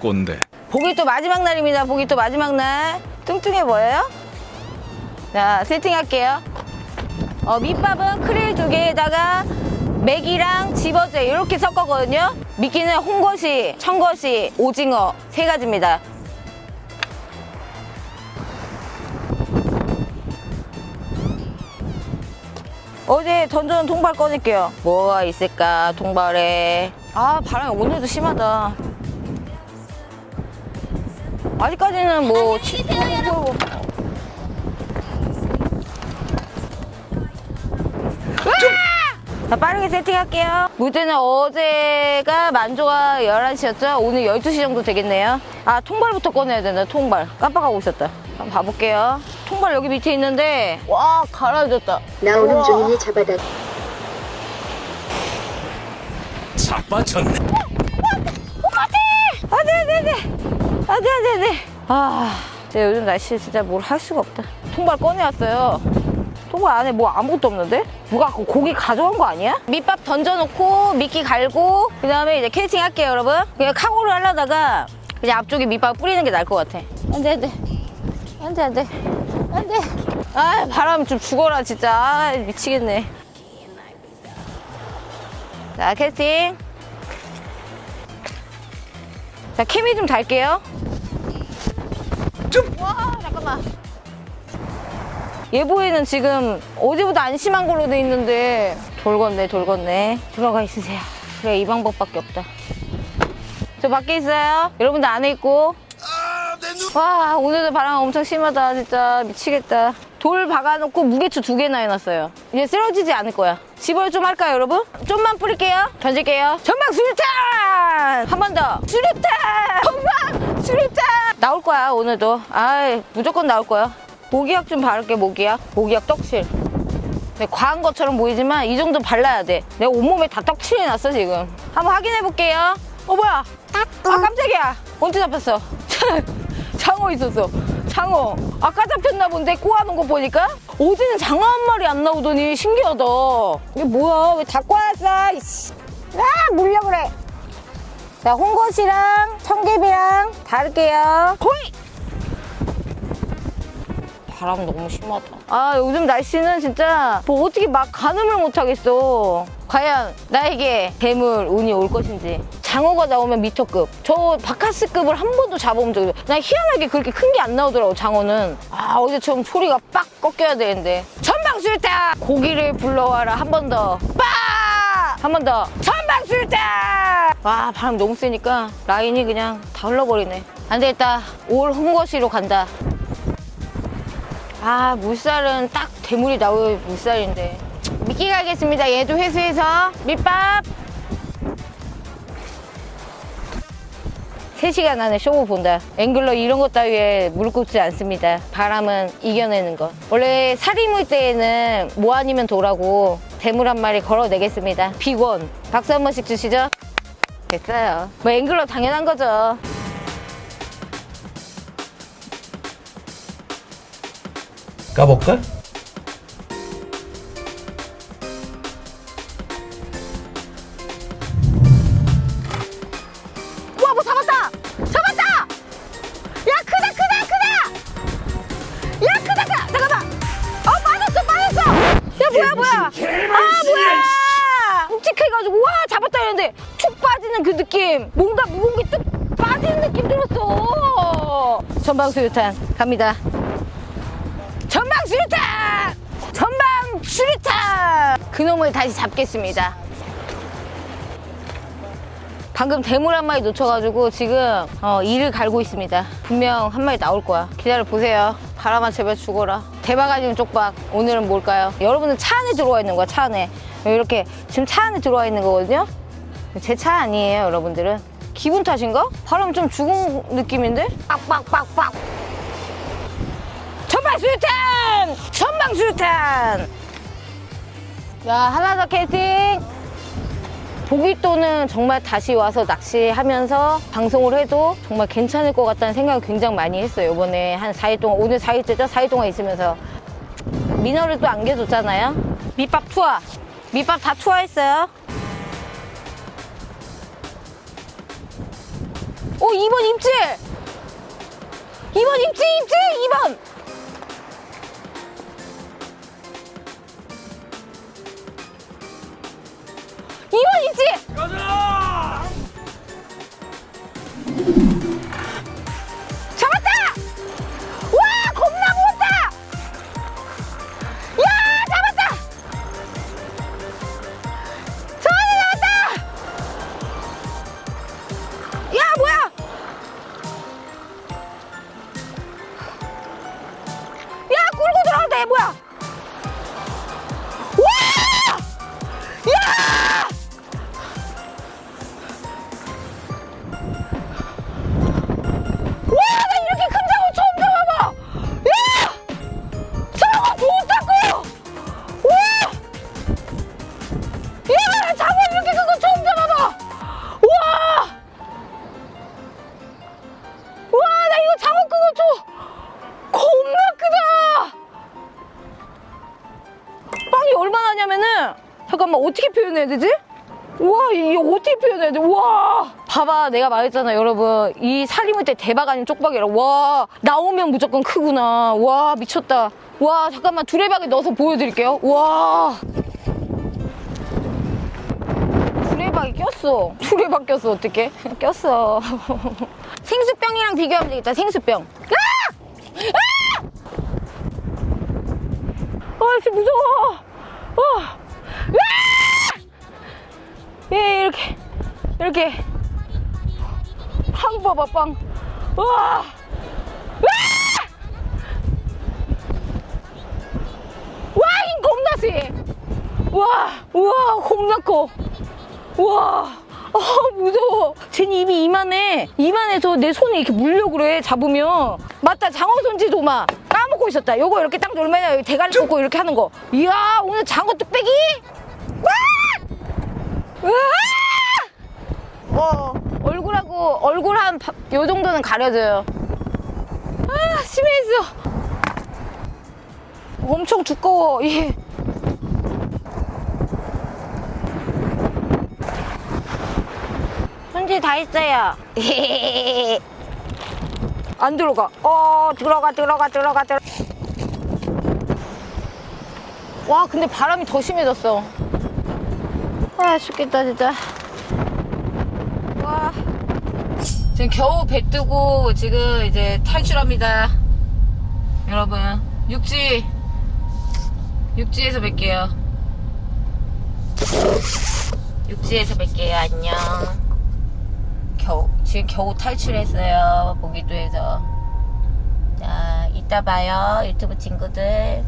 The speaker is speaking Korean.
꼰대. 보기 또 마지막 날입니다. 보기 또 마지막 날. 뚱뚱해 보여요? 자, 세팅할게요. 어, 밑밥은 크릴 두 개에다가 맥이랑 집어제 이렇게 섞었거든요. 미끼는 홍것이, 청것이, 오징어 세 가지입니다. 어제 던져놓은 통발 꺼낼게요. 뭐가 있을까, 통발에. 아, 바람이 오늘도 심하다. 아직까지는 뭐 치... 뭐, 자, 빠르게 세팅할게요. 무대는 어제가 만조가 11시였죠? 오늘 12시 정도 되겠네요. 아, 통발부터 꺼내야 된다, 통발. 깜빡하고 있었다. 한번 봐볼게요. 통발 여기 밑에 있는데, 와, 가라앉았다. 나오는. 종이니 잡아다 자빠졌네. 안 돼, 안 돼, 안 돼. 안 돼, 안 돼, 안 돼. 아, 진짜 요즘 날씨 진짜 뭘 할 수가 없다. 통발 꺼내왔어요. 통발 안에 뭐 아무것도 없는데? 누가 그 고기 가져간 거 아니야? 밑밥 던져놓고 미끼 갈고 그 다음에 이제 캐스팅 할게요, 여러분. 그냥 카고를 하려다가 그냥 앞쪽에 밑밥 뿌리는 게 나을 것 같아. 안 돼, 안 돼. 안 돼, 안 돼. 안 돼. 아, 바람 좀 죽어라, 진짜. 아, 미치겠네. 자, 캐스팅. 자, 케미 좀 달게요. 좀. 와, 잠깐만. 예보에는 지금 어제보다 안 심한 걸로 돼 있는데 돌건네, 돌건네. 들어가 있으세요. 그래, 이 방법밖에 없다. 저 밖에 있어요. 여러분들 안에 있고. 와, 오늘도 바람 엄청 심하다. 진짜 미치겠다. 돌 박아놓고 무게추 두 개나 해놨어요. 이제 쓰러지지 않을 거야. 집을 좀 할까요, 여러분? 좀만 뿌릴게요. 던질게요. 전방 수류탄! 한 번 더. 수류탄! 전방 수류탄! 나올 거야, 오늘도. 아 무조건 나올 거야. 모기약 좀 바를게, 모기약. 모기약. 네, 과한 것처럼 보이지만 이 정도 발라야 돼. 내가 온몸에 다 떡칠해놨어, 지금. 한번 확인해 볼게요. 어, 뭐야? 아, 깜짝이야. 언제 잡혔어? 장어 있었어. 장어. 아까 잡혔나 본데 꼬아놓은 거 보니까? 어제는 장어 한 마리 안 나오더니 신기하다. 이게 뭐야? 왜 다 꼬았어? 아, 물려 그래. 자, 홍것이랑 청개비랑 다를게요. 호이! 바람 너무 심하다. 아, 요즘 날씨는 진짜 뭐 어떻게 막 가늠을 못 하겠어. 과연 나에게 대물 운이 올 것인지. 장어가 나오면 미터급. 저 바카스급을 한 번도 잡아본 적이 없어. 난 희한하게 그렇게 큰 게 안 나오더라고, 장어는. 아, 어제처럼 소리가 빡 꺾여야 되는데. 전방술타! 고기를 불러와라, 한 번 더. 빠! 한 번 더. 전방술타! 와, 바람 너무 세니까 라인이 그냥 다 흘러버리네. 안 되겠다. 올 홍거시로 간다. 아 물살은 딱 대물이 나올 물살인데 미끼 가겠습니다 얘도 회수해서 밑밥 3시간 안에 쇼부 본다 앵글러 이런 것 따위에 무릎 꿇지 않습니다 바람은 이겨내는 것 원래 살이 물 때에는 뭐 아니면 도라고 대물 한 마리 걸어내겠습니다. 비건 박수 한 번씩 주시죠. 됐어요. 뭐 앵글러 당연한 거죠. 까볼까? 느낌 뭔가 무거운 게 뚝 빠지는 느낌 들었어 전방 수류탄 갑니다 전방 수류탄 전방 수류탄 그놈을 다시 잡겠습니다 방금 대물 한 마리 놓쳐가지고 지금 어, 이를 갈고 있습니다. 분명 한 마리 나올 거야. 기다려 보세요. 바람아 제발 죽어라. 대박 아니면 쪽박. 오늘은 뭘까요? 여러분은 차 안에 들어와 있는 거야. 차 안에. 이렇게 지금 차 안에 들어와 있는 거거든요. 제 차 아니에요, 여러분들은. 기분 탓인가? 바람 좀 죽은 느낌인데? 빡빡빡빡. 전방 수류탄! 전방 수류탄! 야 하나 더 캐스팅. 보기또는 정말 다시 와서 낚시하면서 방송을 해도 정말 괜찮을 것 같다는 생각을 굉장히 많이 했어요. 이번에 한 4일 동안, 오늘 4일째죠? 4일 동안 있으면서. 민어를 또 안겨줬잖아요. 밑밥 투하. 밑밥 다 투하했어요. 2번 입질! 2번 입질, 입질! 2번! 하냐면은, 잠깐만, 어떻게 표현해야 되지? 와, 이거 어떻게 표현해야 돼? 와! 봐봐, 내가 말했잖아, 여러분. 이 살림을 때 대박 아니면 쪽박이라. 와, 나오면 무조건 크구나. 와, 미쳤다. 와, 잠깐만, 두레박에 넣어서 보여드릴게요. 와. 두레박이 꼈어. 두레박 꼈어, 어떡해? 꼈어. 생수병이랑 비교하면 되겠다, 생수병. 아! 아! 아, 진짜 무서워. 어. 아! 예, 이렇게, 이렇게. 빵 봐봐, 빵. 와! 와! 와, 이 겁나 세! 와, 우와, 겁나 커. 와, 아, 무서워. 쟤는 입이 이만해. 이만해서 내 손에 이렇게 물려 그래, 잡으면. 맞다, 장어 손질 도마. 까먹고 있었다. 요거 이렇게 딱 여기 대가리 꽂고 이렇게 하는 거. 이야, 오늘 장어 뚝배기? 와! 으아! 어, 얼굴하고 얼굴 한요 정도는 가려져요. 아, 심해했어. 엄청 두꺼워. 예. 손질 다 했어요. 안 들어가. 어, 들어가, 들어가, 들어가, 들어가. 와, 근데 바람이 더 심해졌어. 아, 죽겠다, 진짜. 와. 지금 겨우 배 뜨고 지금 이제 탈출합니다. 여러분, 육지. 육지에서 뵐게요. 육지에서 뵐게요. 안녕. 겨우, 지금 겨우 탈출했어요. 모기도에서. 자, 이따 봐요. 유튜브 친구들.